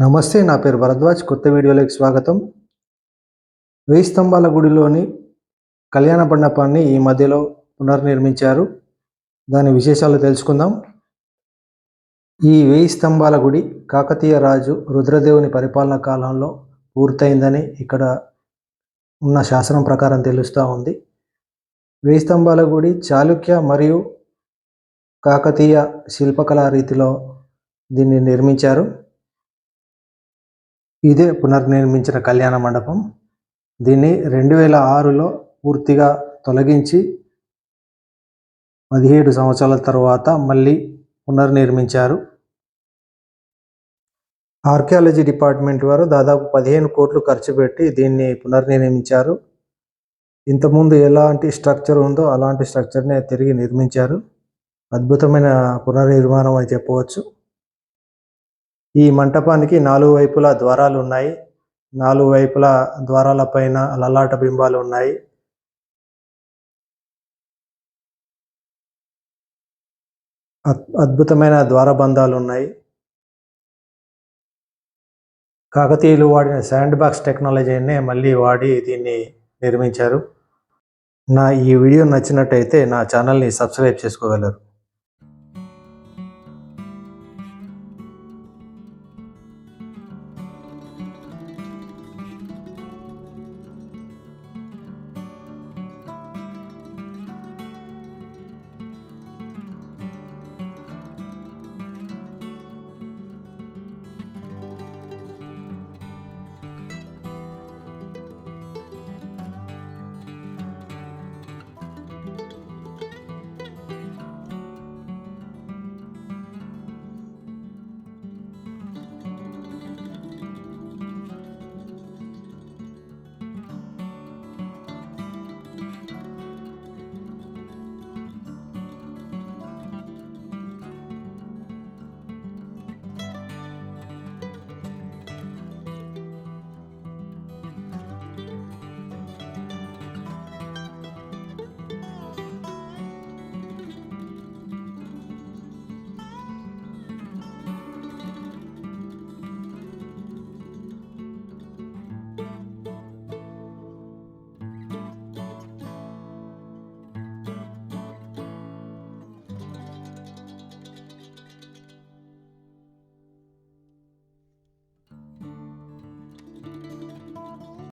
నమస్తే నా పేరు భరద్వాజ్. కొత్త వీడియోలోకి స్వాగతం. వేయి స్తంభాల గుడిలోని కళ్యాణ మండపాన్ని ఈ మధ్యలో పునర్నిర్మించారు. దాని విశేషాలు తెలుసుకుందాం. ఈ వెయ్యి స్తంభాల గుడి కాకతీయ రాజు రుద్రదేవుని పరిపాలన కాలంలో పూర్తయిందని ఇక్కడ ఉన్న శాసనం ప్రకారం తెలుస్తూ ఉంది. వేయి స్తంభాల గుడి చాళుక్య మరియు కాకతీయ శిల్పకళా రీతిలో దీన్ని నిర్మించారు. ఇదే పునర్నిర్మించిన కళ్యాణ మండపం. దీన్ని రెండు వేల ఆరులో పూర్తిగా తొలగించి పదిహేడు సంవత్సరాల తర్వాత మళ్ళీ పునర్నిర్మించారు. ఆర్కియాలజీ డిపార్ట్మెంట్ వారు దాదాపు పదిహేను కోట్లు ఖర్చు పెట్టి దీన్ని పునర్నిర్మించారు. ఇంతకుముందు ఎలాంటి స్ట్రక్చర్ ఉందో అలాంటి స్ట్రక్చర్నే తిరిగి నిర్మించారు. అద్భుతమైన పునర్నిర్మాణం అని చెప్పవచ్చు. ఈ మంటపానికి నాలుగు వైపులా ద్వారాలు ఉన్నాయి. నాలుగు వైపులా ద్వారాల పైన లలాట బింబాలు ఉన్నాయి. అద్- అద్భుతమైన ద్వారబంధాలు ఉన్నాయి. కాకతీయులు వాడిన శాండ్ బాక్స్ టెక్నాలజీనే మళ్ళీ వాడి దీన్ని నిర్మించారు. నా ఈ వీడియో నచ్చినట్టయితే నా ఛానల్ని సబ్స్క్రైబ్ చేసుకోగలరు.